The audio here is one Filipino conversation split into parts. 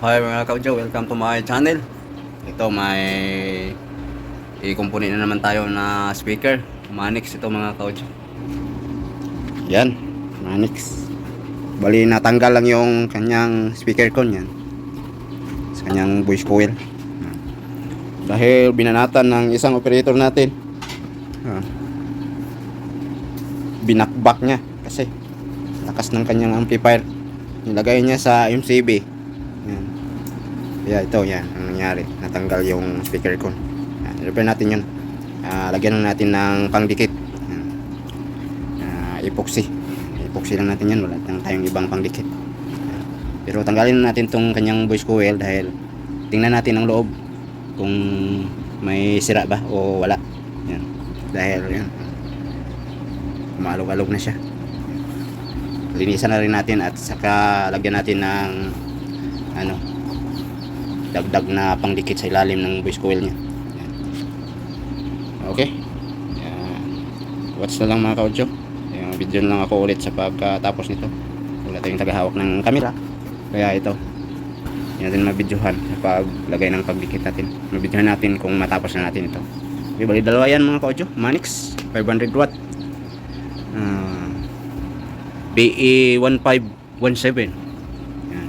Hi mga kaudyo, welcome to my channel. Ito may i-component na naman tayo na speaker. Manix ito mga kaudyo. Yan, Manix. Bali natanggal lang yung kanyang speaker con yan. Sa kanyang voice coil. Dahil binanatan ng isang operator natin. Binakbak niya kasi lakas ng kanyang amplifier. Nilagay niya sa MCB. Kaya ito, yan, ang nangyari. Natanggal yung speaker ko. Yan, repair natin yun. Ah, lagyan natin ng pangdikit. Yan. Ah, epoxy. Epoxy lang natin yan. Wala tayong ibang pangdikit. Pero tanggalin na natin tong kanyang voice coil dahil tingnan natin ang loob kung may sira ba o wala. Yan. Dahil yan. Umalog-alog na siya linisan na rin natin at saka lagyan natin ng ano dagdag na pangdikit sa ilalim ng voice coil niya. Okay. Yan. watch na lang mga kaudyo yung video lang ako ulit sa pagkatapos nito. Wala tayong tagahawak ng camera. Kaya ito hindi natin mabidyohan sa paglagay ng pagdikit natin. Mabidyohan natin kung matapos na natin ito. Okay, bali dalawa yan mga kaudyo Manix 500 watt. Ah, BE 1517 yan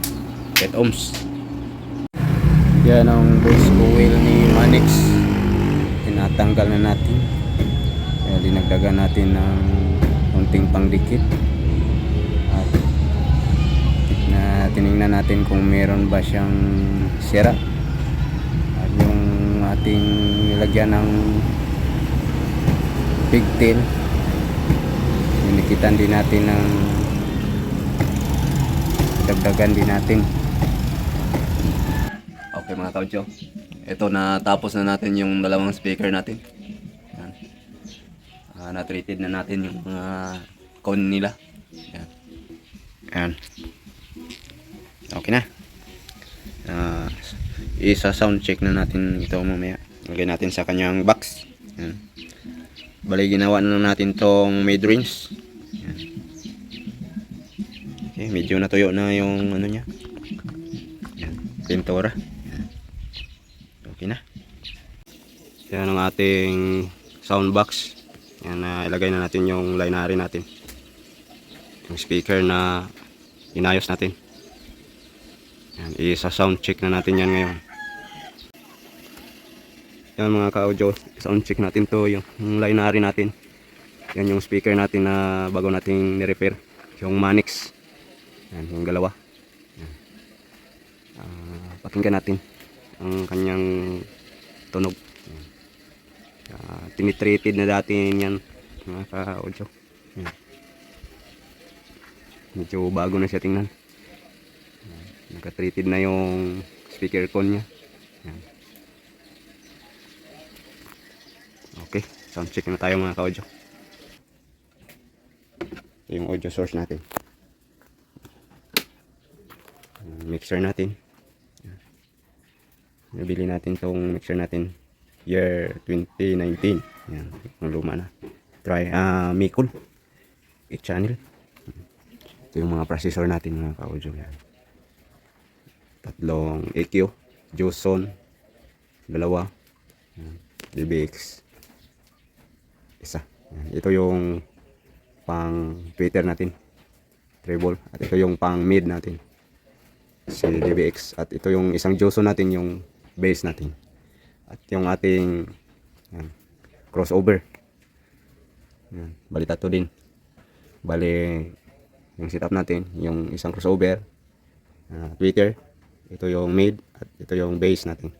8 ohms yan ang voice coil ni Manix. Tinatanggal na natin. Kaya dinagdagan natin ng konting pangdikit. At na tiningnan natin kung meron ba siyang sira. At yung ating nilagyan ng pigtail Dinikitan din natin ng dagdagan din natin. Mga. Ito na tapos na natin yung dalawang speaker natin. Yan. Ah, na-treated na natin yung mga cone nila. Yan. Yan. Okay na. Ah, isa sound check na natin ito mamaya. Lagay natin sa kanyang box. Yan. Bali ginawa na lang natin tong mid range. Yan. Okay, medyo natuyo na yung ano niya. Yan, pintura. Okay na. Yan ang ating sound box. Yan na ilagay na natin yung linary natin. Yung speaker na inayos natin. Yan, isa sound check na natin yan ngayon. Yan mga ka-audio, sound check natin to yung, yung linary natin. Yan yung speaker natin na bago nating ni-repair. Yung Manix. Yan, yung dalawa. Yan. Ah, pakinggan natin ang kanyang tunog. Yan. Ah, tinitreated na dati yan mga ka-audio. Medyo bago na siya tingnan. Yan. Naka-treated na yung speaker con niya. Yan. Okay, sound check na tayo mga ka-audio. Ito yung audio source natin. Mixer natin. Nabili natin tong mixer natin year 2019. Yan, yung luma na. Try, ah, Mikul. 8 channel. Ito yung mga processor natin mga ka-audio. Yan. Tatlong EQ, Joson, dalawa, yan, DBX, isa. Yan. Ito yung pang Twitter natin. Treble. At ito yung pang mid natin. Si DBX. At ito yung isang Joso natin yung base natin. At yung ating yan, crossover. Yan. Bali tatlo din. Bali yung setup natin. Yung isang crossover. ah, Twitter. Ito yung mid. At ito yung base natin.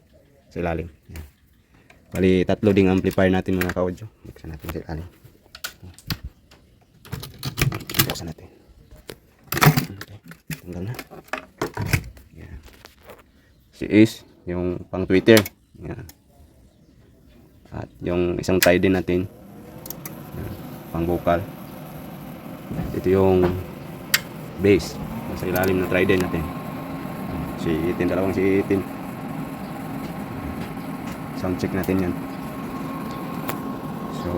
Sa ilalim. Yan. Bali, tatlo ding amplifier natin mga ka-audio. Buksan natin sa ilalim. Buksan natin. Okay. Tanggal na. Yan. Si Ace, yung pang Twitter. Yan. At yung isang tie din natin. Yan. Pang vocal. Ito yung bass. Sa ilalim na trident natin. Si Itin, dalawang si Itin sound check natin yan so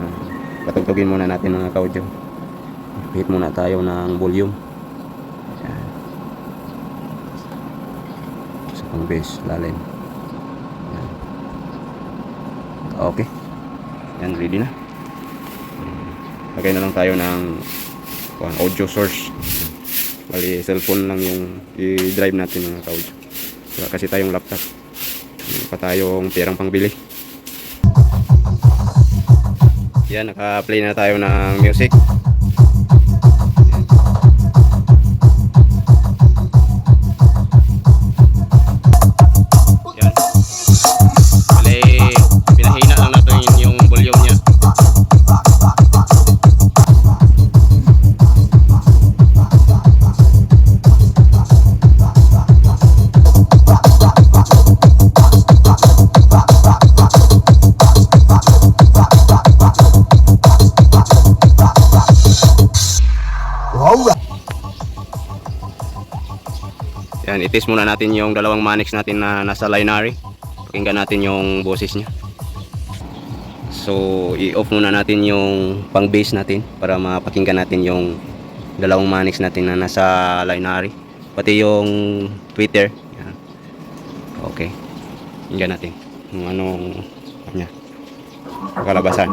uh, patugtugin muna natin mga kaudyo hit muna tayo ng volume yan Pang bass, lalim. Okay. Yan, ready na. Lagay na lang tayo ng audio source. Bali, cellphone lang yung i-drive natin mga ka-audio. Wala kasi tayong laptop. Hindi pa tayong perang pangbili. Yan, naka-play na tayo ng music. Yan, itis muna natin yung dalawang manix natin na nasa linary. Pakinggan natin yung boses niya. So, i-off muna natin yung pang bass natin para mapakinggan natin yung dalawang manix natin na nasa linary. Pati yung Twitter. Yan. Okay. Pakinggan natin kung anong niya. Kalabasan.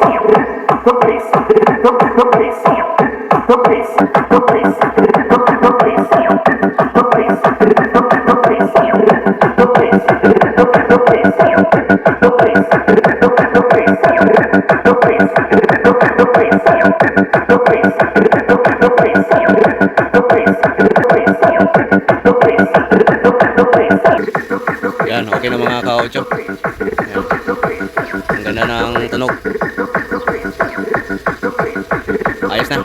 okay na mga ka-audio. Yan. Ang ganda ng tunog. Ayos na.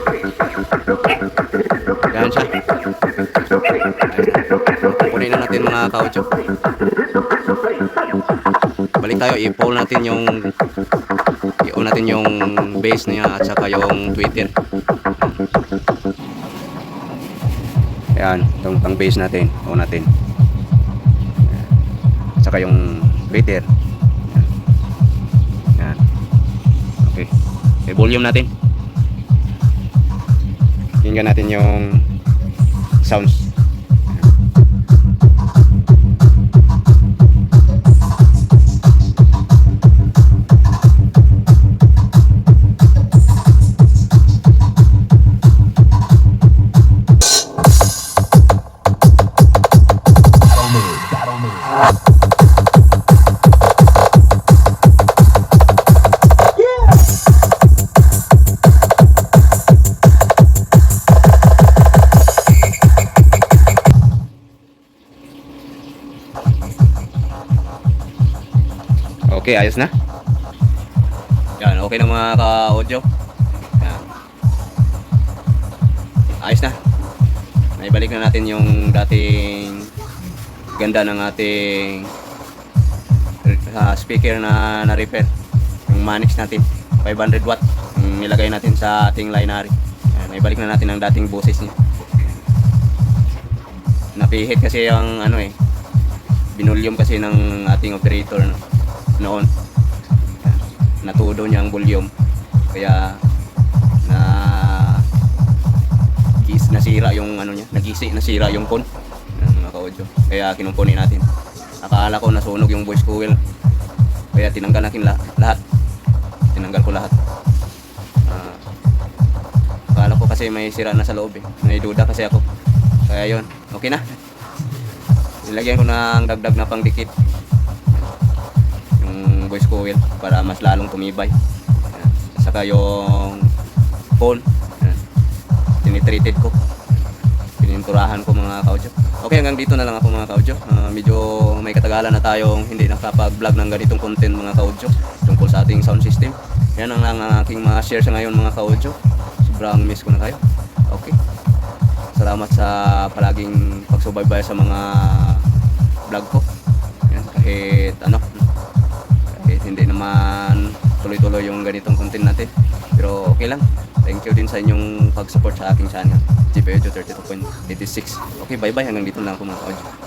Yan siya. Kunin na natin mga ka-audio. Balik tayo, i-poll natin yung i-on natin yung base niya at saka yung Twitter. Yan, itong pang base natin. On natin. At saka yung Twitter. Yan. Yan. Okay. Okay, volume natin. Tingnan natin yung sounds. Okay, ayos na. Yan, okay na mga ka-audio. Ayos na. Naibalik na natin yung dating ganda ng ating uh, speaker na na-repair. Yung Manix natin. 500 watt. Yung nilagay natin sa ating lineary. Yan, naibalik na natin ang dating boses niya. Napihit kasi yung ano eh. Binulyom kasi ng ating operator no, noon. Natudo niya ang volume. Kaya na gis nasira yung ano niya, nagisi nasira yung phone ng mga ka-audio. Kaya kinumpuni natin. Akala ko nasunog yung voice coil. Kaya tinanggal natin la- lahat. Tinanggal ko lahat. Ah, akala ko kasi may sira na sa loob eh. May duda kasi ako. Kaya yon okay na. Nilagyan ko ng dagdag na pangdikit yung voice coil para mas lalong tumibay. Ayan. Saka yung phone, ayan. tinitreated ko. Pininturahan ko mga kaudyo. Okay, hanggang dito na lang ako mga kaudyo. Ah, medyo may katagalan na tayong hindi nakapag-vlog ng ganitong content mga kaudyo tungkol sa ating sound system. Yan ang lang ang aking mga share sa ngayon mga kaudyo. Sobrang miss ko na kayo. Okay. Salamat sa palaging pagsubaybay sa mga vlog ko. Yan, kahit ano, hindi naman tuloy-tuloy yung ganitong content natin. Pero okay lang. Thank you din sa inyong pag-support sa aking channel. GPEDO 32.86. Okay, bye-bye. Hanggang dito lang ako mga kaodyo.